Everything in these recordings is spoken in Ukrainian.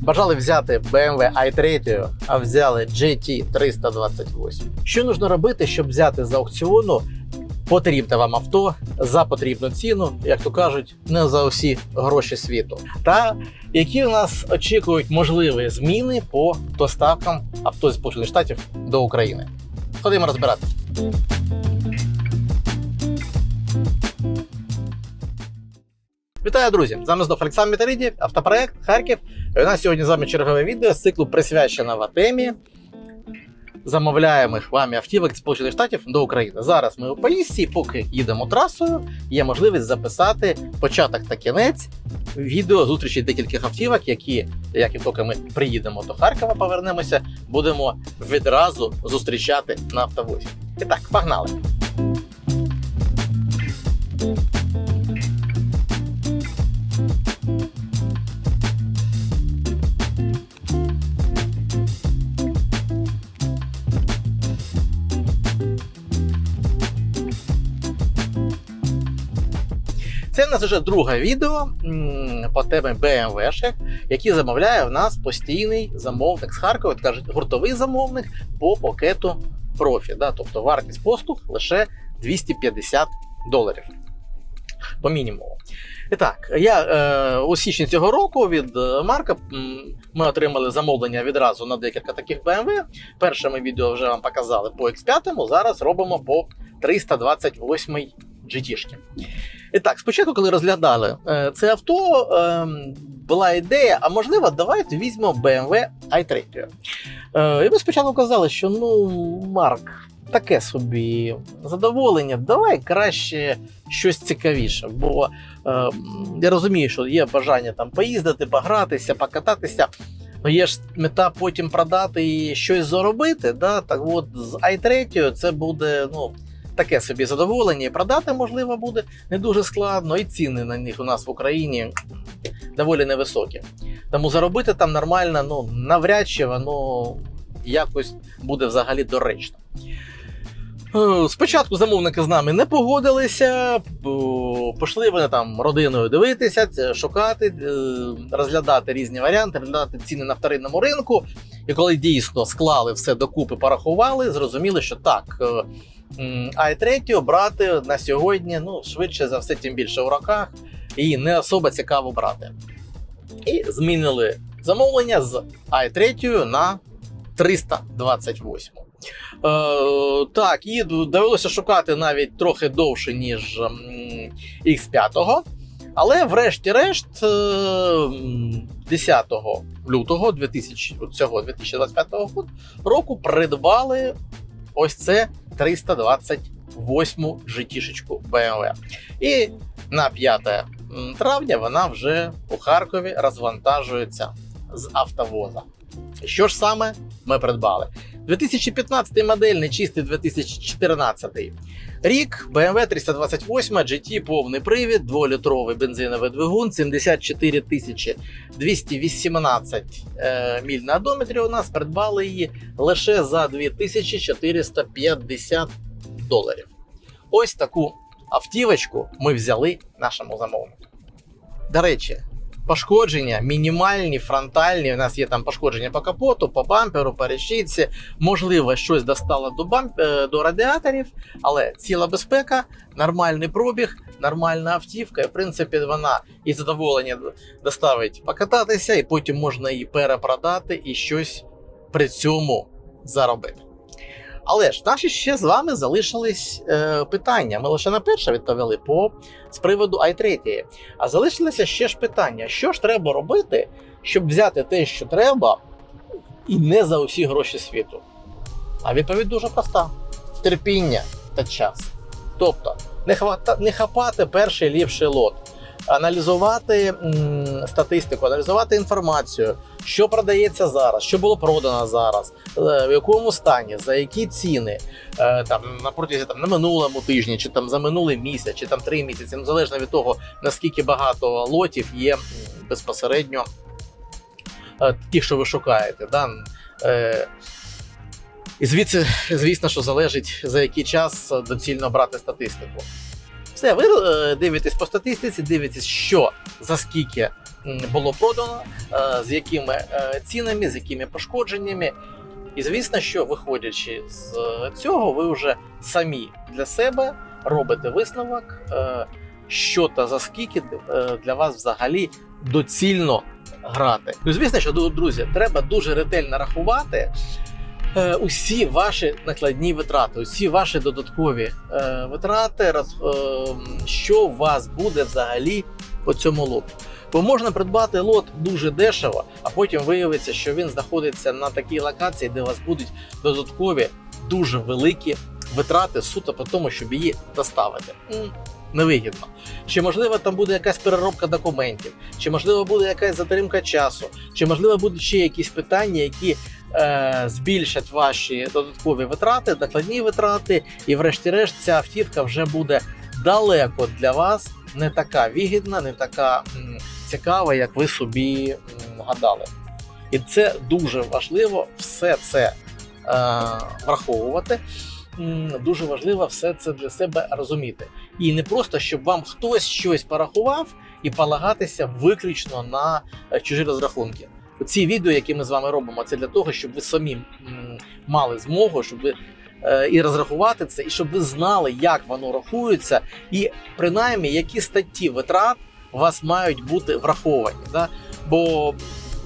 Бажали взяти BMW i3, а взяли GT328. Що нужно робити, щоб взяти з аукціону потрібне вам авто за потрібну ціну, як то кажуть, не за усі гроші світу. Та які у нас очікують можливі зміни по доставкам авто з Сполучених Штатів до України. Ходімо розбирати. Вітаю, друзі! З вами знов Олександр Мітаріді, автопроект Харків. І у нас сьогодні з вами чергове відео з циклу присвяченого темі замовляємих вами автівок з Сполучених Штатів до України. Зараз ми у поїздці, поки їдемо трасою, є можливість записати початок та кінець відео зустрічі декількох автівок, які, як і поки ми приїдемо до Харкова, повернемося, будемо відразу зустрічати на автовозі. І так, погнали! Це нас вже друге відео по темі BMW, які замовляє в нас постійний замовник з Харкова, кажуть, гуртовий замовник по пакету профі. Да? Тобто вартість послуг лише 250 доларів по мінімуму. І так, я е, у січні цього року від е, Марка ми отримали замовлення відразу на декілька таких BMW. Перше ми відео вже вам показали по X5, зараз робимо по 328 GT-шки. І так, спочатку, коли розглядали е, це авто, е, була ідея, а можливо, давайте візьмемо BMW i3. Е, і ми спочатку казали, що ну, Марк, таке собі задоволення, давай краще щось цікавіше. Бо е, я розумію, що є бажання там поїздити, погратися, покататися. Ну, є ж мета потім продати і щось заробити. Да? Так от з i3 це буде ну, таке собі задоволення. І продати, можливо, буде не дуже складно, і ціни на них у нас в Україні доволі невисокі. Тому заробити там нормально, ну навряд чи воно якось буде взагалі доречно. Е, Спочатку замовники з нами не погодилися, пішли вони там родиною дивитися, шукати, е, розглядати різні варіанти, розглядати ціни на вторинному ринку. І коли дійсно склали все докупи, порахували, зрозуміли, що так, е, м, i3 брати на сьогодні, ну, швидше за все, тим більше в роках, і не особо цікаво брати. І змінили замовлення з i3 на 328. Е, так, і довелося шукати навіть трохи довше, ніж м, X5. Але врешті-решт, е, 10 лютого 2000, цього 2025 год- року придбали ось це 328 GT-шечку BMW. І на 5 травня вона вже у Харкові розвантажується з автовоза. Що ж саме ми придбали? 2015 модель, не чистий 2014 рік. BMW 328 GT, повний привід, 2-літровий бензиновий двигун, 74 тисячі 218 е, міль на одометрі. У нас придбали її лише за 2450 доларів. Ось таку автівочку ми взяли нашому замовнику. До речі, пошкодження мінімальні, фронтальні. У нас є там пошкодження по капоту, по бамперу, по решітці. Можливо, щось достало до бамп... е, до радіаторів, але ціла безпека, нормальний пробіг, нормальна автівка. І в принципі, вона і задоволення доставить покататися, і потім можна її перепродати і щось при цьому заробити. Але ж наші ще з вами залишились е, питання. Ми лише на перше відповіли по з приводу i3. А залишилося ще ж питання: що ж треба робити, щоб взяти те, що треба, і не за усі гроші світу? А відповідь дуже проста: терпіння та час. Тобто, не, хвата, не хапати перший ліпший лот, аналізувати м, статистику, аналізувати інформацію, що продається зараз, що було продано зараз, е, в якому стані, за які ціни, е, там на протязі там на минулому тижні, чи там за минулий місяць, чи там три місяці, незалежно від того наскільки багато лотів є безпосередньо е, ті, що ви шукаєте. Да? І звідси, звісно, що залежить за який час доцільно брати статистику. Все, ви дивитесь по статистиці, дивитесь, що за скільки було продано, е, з якими е, цінами, з якими пошкодженнями. І звісно, що виходячи з цього, ви вже самі для себе робите висновок, е, що та за скільки е, для вас взагалі доцільно грати. Ну, звісно, що друзі, треба дуже ретельно рахувати е, усі ваші накладні витрати, усі ваші додаткові е, витрати, роз, е, що у вас буде взагалі по цьому лоту. Бо можна придбати лот дуже дешево, а потім виявиться, що він знаходиться на такій локації, де у вас будуть додаткові дуже великі витрати суто по тому, щоб її доставити. Невигідно. Чи можливо там буде якась переробка документів, чи можливо буде якась затримка часу, чи можливо будуть ще якісь питання, які е, збільшать ваші додаткові витрати, накладні витрати, і врешті-решт ця автівка вже буде далеко для вас не така вигідна, не така м, цікава, як ви собі гадали. І це дуже важливо все це е, враховувати. Дуже важливо все це для себе розуміти. І не просто, щоб вам хтось щось порахував і полагатися виключно на е, чужі розрахунки. Ці відео, які ми з вами робимо, це для того, щоб ви самі мали змогу, щоб ви е, і розрахувати це, і щоб ви знали, як воно рахується, і принаймні які статті витрат у вас мають бути враховані. Да? Бо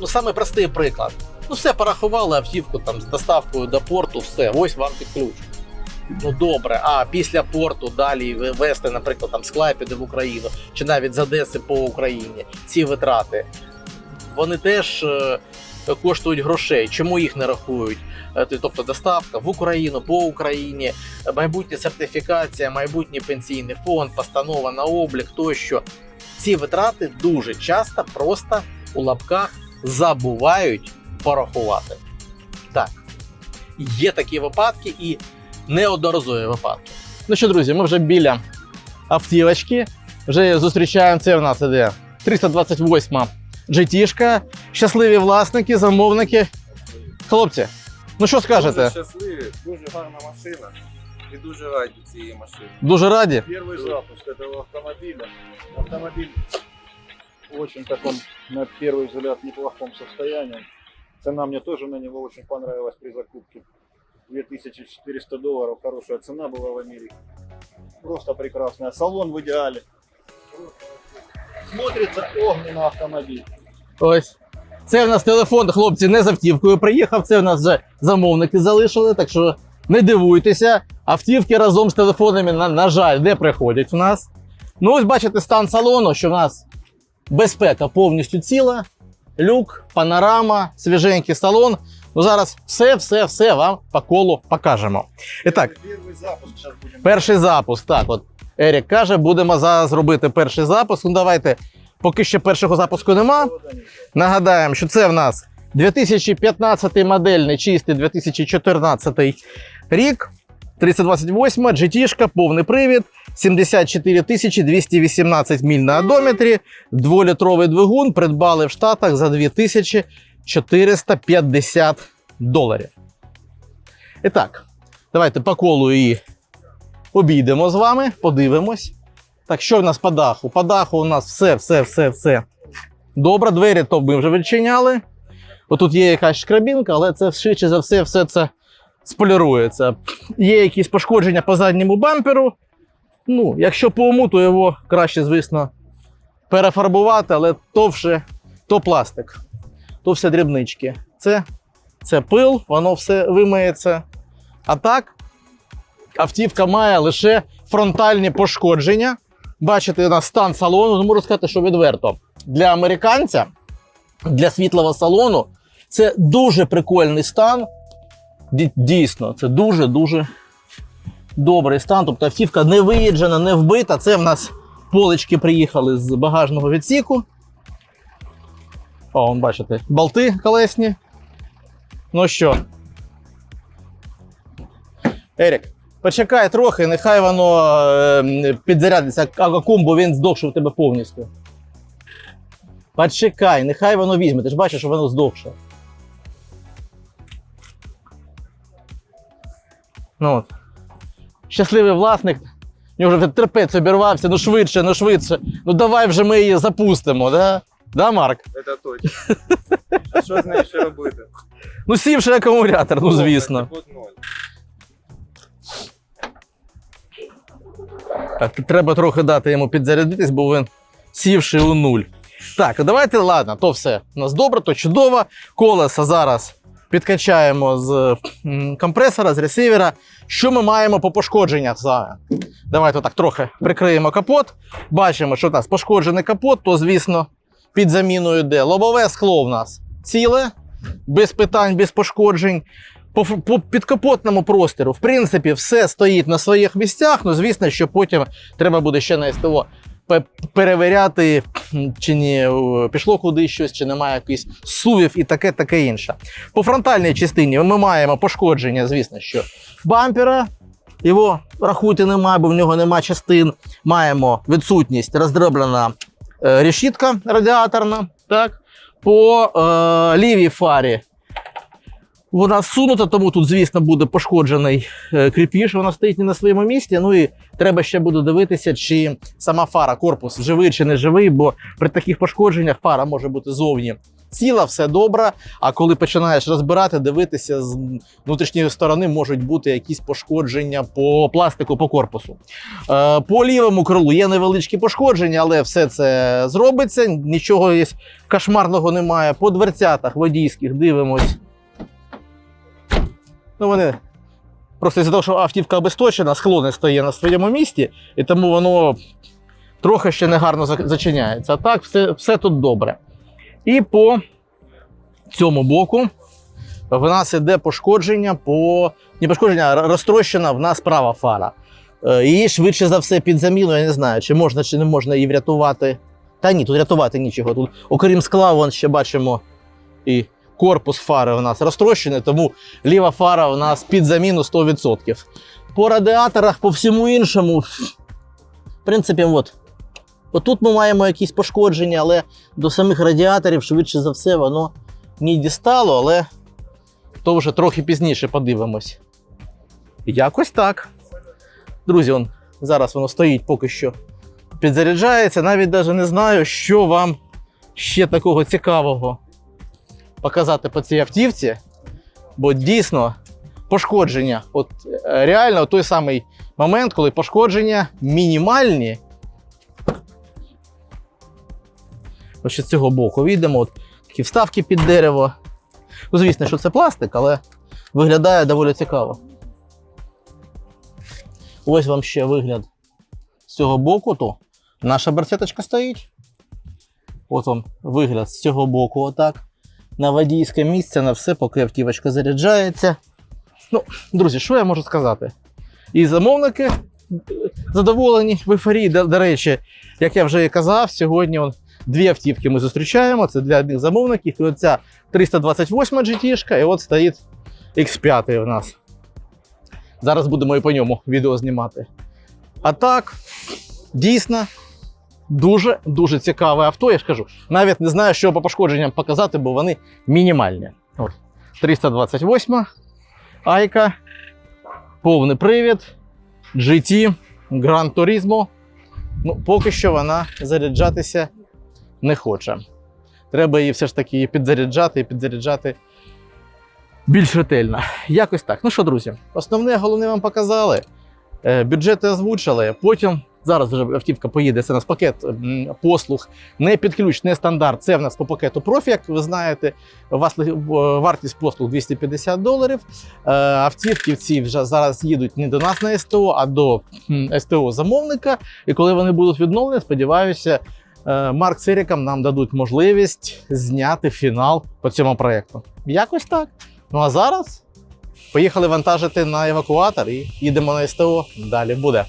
ну саме простий приклад. Ну, все порахували автівку там з доставкою до порту, все, ось вам під ключ. Ну добре, а після порту далі вести, наприклад, там з в Україну чи навіть з Одеси по Україні ці витрати, вони теж е, коштують грошей. Чому їх не рахують? Е, Тобто доставка в Україну по Україні, майбутня сертифікація, майбутній пенсійний фонд, постанова на облік тощо. Ці витрати дуже часто просто у лапках забувають порахувати. Так, є такі випадки і неодноразові випадки. Ну що, друзі, ми вже біля автівочки. Вже зустрічаємо це. У нас іде 328 GT-шка. Щасливі власники, замовники. Хлопці, ну що скажете? Дуже щасливі, дуже гарна машина і дуже раді цієї машини. Дуже раді. Первый запуск этого автомобиля. Автомобиль в очень таком, на первый взгляд, неплохом состоянии. Цена мне тоже на него очень понравилась при закупке. 2400 долларов, хорошая цена была в Америке. Просто прекрасная. Салон в идеале. Смотрится огненно автомобиль. Ось. Це в нас телефон, хлопці, не з автівкою приїхав. Це в нас вже замовники залишили, так що не дивуйтеся. Автівки разом з телефонами, на, на жаль, не приходять у нас. Ну, ось бачите стан салону, що в нас безпека повністю ціла. Люк, панорама, свіженький салон. Ну зараз все, все, все вам по колу покажемо. І так, Первый запуск. Перший запуск. Так, от Ерік каже, будемо зараз робити перший запуск. Ну давайте, поки ще першого запуску нема. Нагадаємо, що це в нас 2015 модельний, чистий 2014 рік. 328 GT, повний привід, 74 218 міль на одометрі, дволітровий двигун придбали в Штатах за 2450 доларів. І так, давайте по колу її обійдемо з вами, подивимось. Так, що в нас по даху? По даху у нас все, все, все, все. Добре, двері то ми вже відчиняли. Отут є якась шкрабінка, але це швидше за все, все це сполірується. Є якісь пошкодження по задньому бамперу. Ну, якщо по уму, то його краще, звісно, перефарбувати, але то вже то пластик, то все дрібнички. Це, це пил, воно все вимиється. А так, автівка має лише фронтальні пошкодження. Бачите, на стан салону, ну можу сказати, що відверто. Для американця, для світлого салону, це дуже прикольний стан. Ді- Дійсно, це дуже-дуже добрий стан. Тобто автівка не виїджена, не вбита. Це в нас полички приїхали з багажного відсіку. О, бачите, болти колесні. Ну що? Ерік, почекай трохи, нехай воно е, підзарядиться акум, бо він здохше у тебе повністю. Почекай, нехай воно візьме. Ти ж бачиш, що воно здохше. Ну от. Щасливий власник. У нього вже терпець обірвався, ну швидше, ну швидше. Ну давай вже ми її запустимо, да? Да, Марк? Це точно. А що з нею ще робити? Ну, сівши акумулятор, ну звісно. Так, треба трохи дати йому підзарядитись, бо він сівши у нуль. Так, давайте, ладно, то все. У нас добре, то чудово. Колеса зараз підкачаємо з компресора, з ресивера. Що ми маємо по пошкодженнях саме? Давайте так трохи прикриємо капот. Бачимо, що у нас пошкоджений капот, то, звісно, під заміною йде. Лобове скло в нас ціле, без питань, без пошкоджень. По, по підкапотному простору, в принципі, все стоїть на своїх місцях. Ну, звісно, що потім треба буде ще на СТО перевіряти, чи не пішло куди щось, чи немає якихось сувів і таке, таке інше. По фронтальній частині ми маємо пошкодження, звісно, що бампера. Його рахуйте немає, бо в нього нема частин. Маємо відсутність роздроблена е, решітка радіаторна. Так? По е, лівій фарі вона сунута, тому тут, звісно, буде пошкоджений е, кріпіш, вона стоїть не на своєму місці. Ну і треба ще буде дивитися, чи сама фара, корпус живий чи не живий, бо при таких пошкодженнях фара може бути зовні ціла, все добре. А коли починаєш розбирати, дивитися з внутрішньої сторони можуть бути якісь пошкодження по пластику, по корпусу. Е, По лівому крилу є невеличкі пошкодження, але все це зробиться. Нічого кошмарного немає. По дверцятах водійських дивимось. Ну, вони просто із-за того, що автівка обесточена, скло не стоїть на своєму місці, і тому воно трохи ще негарно зачиняється. А так, все, все тут добре. І по цьому боку в нас іде пошкодження по. Не пошкодження, а розтрощена в нас права фара. Е, Її швидше за все під заміну, я не знаю, чи можна, чи не можна її врятувати. Та ні, тут рятувати нічого. Тут, окрім скла, вон ще бачимо і корпус фари у нас розтрощений, тому ліва фара у нас під заміну 100%. По радіаторах, по всьому іншому, в принципі, от. Отут ми маємо якісь пошкодження, але до самих радіаторів, швидше за все, воно не дістало, але то вже трохи пізніше подивимось. Якось так. Друзі, он, зараз воно стоїть поки що підзаряджається. Навіть навіть не знаю, що вам ще такого цікавого показати по цій автівці, бо дійсно пошкодження. От е, реально той самий момент, коли пошкодження мінімальні. Ось з цього боку відемо. От такі вставки під дерево. Ну, звісно, що це пластик, але виглядає доволі цікаво. Ось вам ще вигляд з цього боку. То наша берцеточка стоїть. От вам вигляд з цього боку, отак. На водійське місце, на все, поки автівочка заряджається. Ну, друзі, що я можу сказати? І замовники задоволені в ейфорії. До, до речі, як я вже і казав, сьогодні он, дві автівки ми зустрічаємо. Це для одних замовників. І оця 328 GT, і от стоїть X5 у нас. Зараз будемо і по ньому відео знімати. А так, дійсно, дуже дуже цікаве авто. Я ж кажу, навіть не знаю, що по пошкодженням показати, бо вони мінімальні. От, 328 Айка, повний привід, GT, Gran Turismo. Ну, поки що вона заряджатися не хоче. Треба її все ж таки підзаряджати і підзаряджати більш ретельно. Якось так. Ну що, друзі, основне головне вам показали. Е, Бюджети озвучили. Потім зараз вже автівка поїде. Це у нас пакет послуг, не під ключ, не стандарт. Це в нас по пакету профі, як ви знаєте. У вас вартість послуг 250 доларів. Е, Автівки ці вже зараз їдуть не до нас на СТО, а до СТО замовника. І коли вони будуть відновлені, сподіваюся, е, Марк з нам дадуть можливість зняти фінал по цьому проєкту. Якось так. Ну а зараз поїхали вантажити на евакуатор і їдемо на СТО. Далі буде.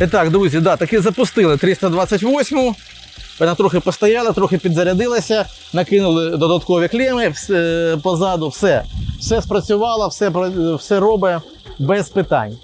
І так, друзі, да, таки запустили 328. Вона трохи постояла, трохи підзарядилася, накинули додаткові клеми все, позаду, все. Все спрацювало, все, все робить без питань.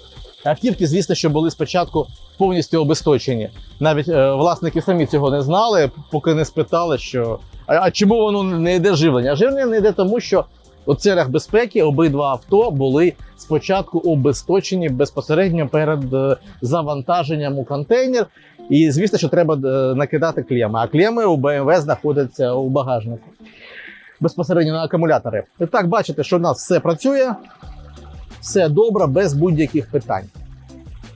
Автівки, звісно, що були спочатку повністю обесточені. Навіть е, власники самі цього не знали, поки не спитали, що а, а чому воно не йде живлення? Живлення не йде тому, що у цілях безпеки обидва авто були спочатку обесточені безпосередньо перед е, завантаженням у контейнер. І звісно, що треба е, накидати клеми. А клеми у BMW знаходяться у багажнику безпосередньо на акумулятори. І так, бачите, що в нас все працює, все добре, без будь-яких питань.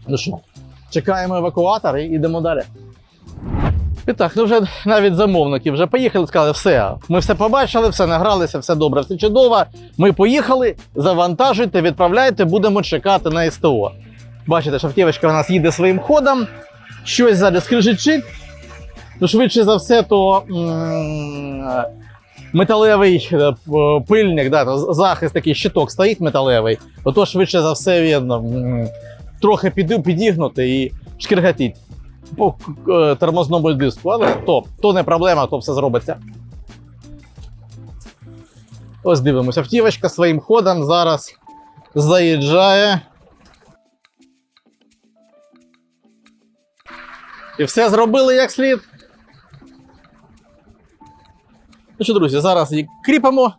Ну що, чекаємо евакуатор і йдемо далі. І так, ну вже навіть замовники вже поїхали, сказали, все, ми все побачили, все награлися, все добре, все чудово. Ми поїхали, завантажуйте, відправляйте, будемо чекати на СТО. Бачите, шахтєвочка у нас їде своїм ходом, щось ззаді скрижичить. Ну, швидше за все, то металевий е, пильник, да, захист такий щиток стоїть металевий, ото швидше за все він трохи підігнутий і шкіргатить по е, тормозному диску, але то, то не проблема, то все зробиться. Ось дивимося. Автівочка своїм ходом зараз заїжджає. І все зробили як слід. Ну що, друзі, зараз її кріпимо,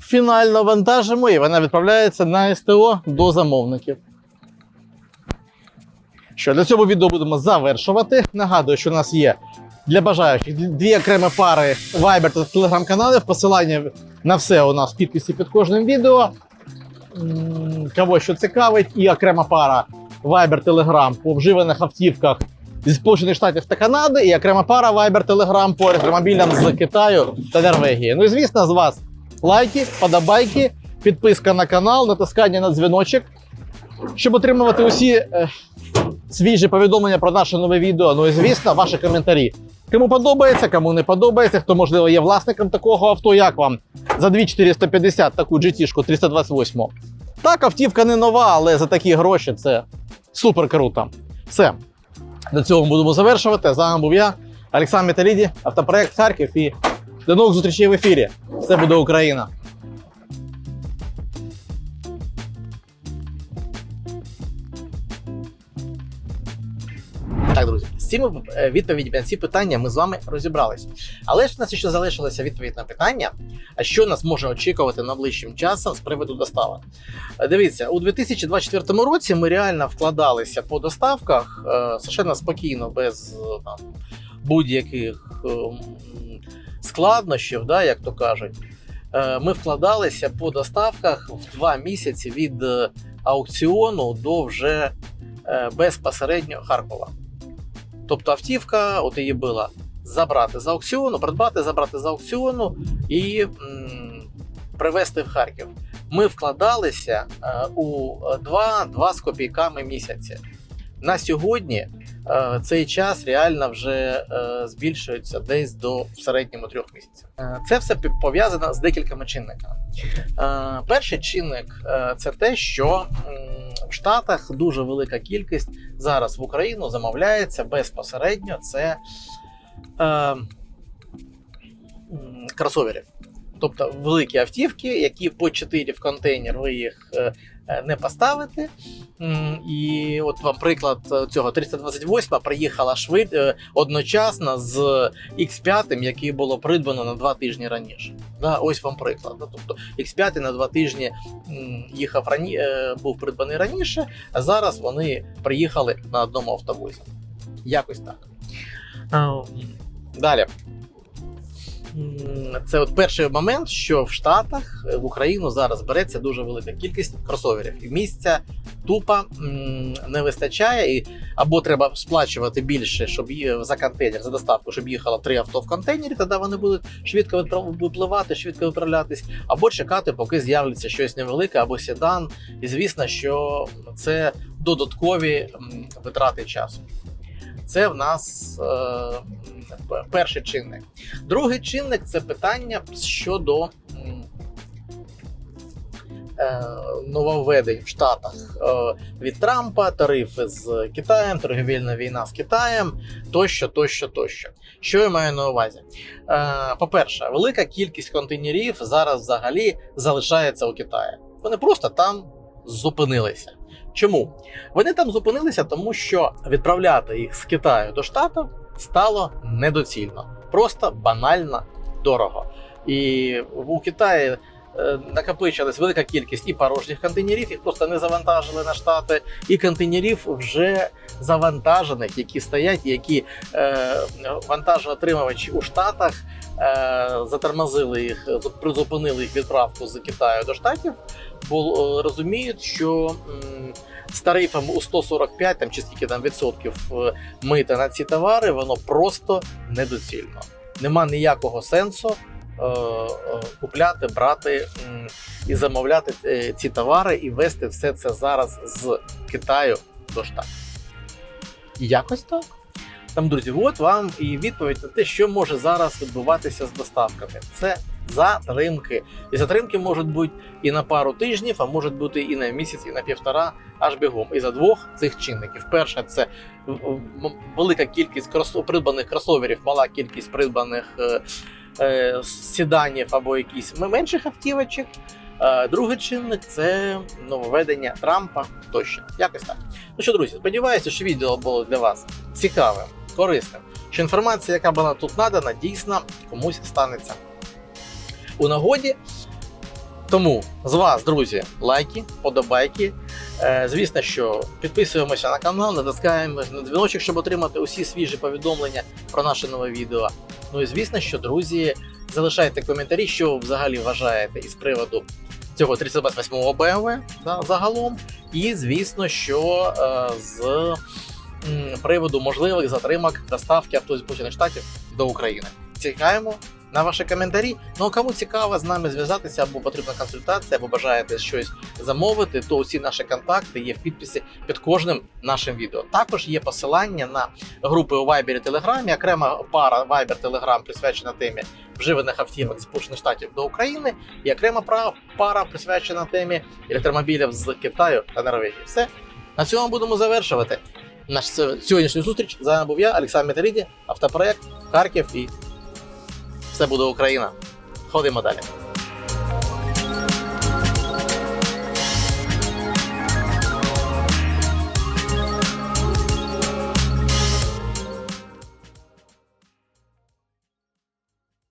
фінально вантажимо, і вона відправляється на СТО до замовників. Що для цього відео будемо завершувати. Нагадую, що у нас є для бажаючих дві окремі пари Viber та телеграм-каналів. Посилання на все у нас в підписі під кожним відео. Кого що цікавить, і окрема пара Viber Telegram по вживаних автівках зі Сполучених Штатів та Канади, і окрема пара Viber Telegram по електромобілям з Китаю та Норвегії. Ну і звісно, з вас лайки, подобайки, підписка на канал, натискання на дзвіночок, щоб отримувати усі. Свіжі повідомлення про наше нове відео. Ну і звісно, ваші коментарі. Кому подобається, кому не подобається, хто можливо є власником такого авто, як вам за 2450 таку GT-шку 328. Так, автівка не нова, але за такі гроші це супер круто. Все. До цього будемо завершувати. З вами був я, Олександр Металіді, автопроект Харків. І до нових зустрічей в ефірі. Все буде Україна! З цими е, відповідями на ці питання ми з вами розібралися. Але ж у нас ще залишилося відповідь на питання, а що нас може очікувати найближчим часом з приводу доставок. Е, Дивіться, у 2024 році ми реально вкладалися по доставках е, совершенно спокійно, без е, будь-яких е, складнощів, да, як то кажуть. Е, Ми вкладалися по доставках в два місяці від е, аукціону до вже е, безпосередньо Харкова. Тобто автівка, от її було забрати з аукціону, придбати, забрати з аукціону і м, привезти в Харків. Ми вкладалися е, у 2-2 з копійками місяці. На сьогодні е, цей час реально вже е, збільшується десь до в середньому трьох місяців. Е, це все пов'язано з декількома чинниками. Е, перший чинник е, це те, що в Штатах дуже велика кількість зараз в Україну замовляється безпосередньо це е, кросоверів. Тобто великі автівки, які по 4 в контейнер ви їх е, не поставите. М, І от вам приклад е, цього 328 приїхала швид е, одночасно з X5, який було придбано на два тижні раніше. Да, ось вам приклад. Тобто X5 на два тижні їхав рані... е, був придбаний раніше, а зараз вони приїхали на одному автобусі. Якось так. Далі. Це от перший момент, що в Штатах е, в Україну зараз береться дуже велика кількість кросоверів. І місця тупо не вистачає, і або треба сплачувати більше, щоб є- за контейнер, за доставку, щоб їхало три авто в контейнері, тоді вони будуть швидко випливати, швидко виправлятись, або чекати, поки з'явиться щось невелике, або седан. І звісно, що це додаткові витрати часу. Це в нас е, перший чинник. Другий чинник це питання щодо е, нововведень в Штатах е, від Трампа, тарифи з Китаєм, торгівельна війна з Китаєм, тощо, тощо, тощо. Що я маю на увазі? Е, По-перше, велика кількість контейнерів зараз взагалі залишається у Китаї. Вони просто там зупинилися. Чому? Вони там зупинилися, тому що відправляти їх з Китаю до Штатів стало недоцільно, просто банально дорого. І у Китаї е, накопичилась велика кількість і порожніх контейнерів, їх просто не завантажили на штати, і контейнерів вже завантажених, які стоять, які е, вантажоотримувачі у штатах затормозили їх, зу- призупинили їх відправку з Китаю до штатів, бо е, розуміють, що з тарифом у 145 там, чи скільки там відсотків е, мита на ці товари, воно просто недоцільно. Нема ніякого сенсу е, е, купляти, брати і замовляти е, ці товари і вести все це зараз з Китаю до штатів. Якось так. Там, друзі, от вам і відповідь на те, що може зараз відбуватися з доставками. Це затримки. І затримки можуть бути і на пару тижнів, а можуть бути і на місяць, і на півтора, аж бігом. І за двох цих чинників. Перше, це велика кількість крос... придбаних кросоверів, мала кількість придбаних е, е, сіданів або якісь менших автівочок. Е, Другий чинник це нововведення Трампа тощо. Якось так. Ну що, друзі, сподіваюся, що відео було для вас цікавим, корисним. Що інформація, яка була тут надана, дійсно комусь станеться у нагоді. Тому з вас, друзі, лайки, подобайки. Е, звісно, що підписуємося на канал, натискаємо на дзвіночок, щоб отримати усі свіжі повідомлення про наше нове відео. Ну і звісно, що друзі, залишайте коментарі, що ви взагалі вважаєте із приводу цього 328 BMW да, загалом. І звісно, що е, з приводу можливих затримок доставки авто Сполучених Штатів до України. Чекаємо на ваші коментарі. Ну а кому цікаво з нами зв'язатися або потрібна консультація, або бажаєте щось замовити, то усі наші контакти є в підписі під кожним нашим відео. Також є посилання на групи у Viber і Telegram, окрема пара Viber Telegram присвячена темі вживаних автівок Сполучених Штатів до України, і окрема пара присвячена темі електромобілів з Китаю та Норвегії. Все на цьому будемо завершувати. Наш сьогоднішню зустріч. З вами був я, Олександр Металіді, автопроект Харків і все буде Україна. Ходимо далі.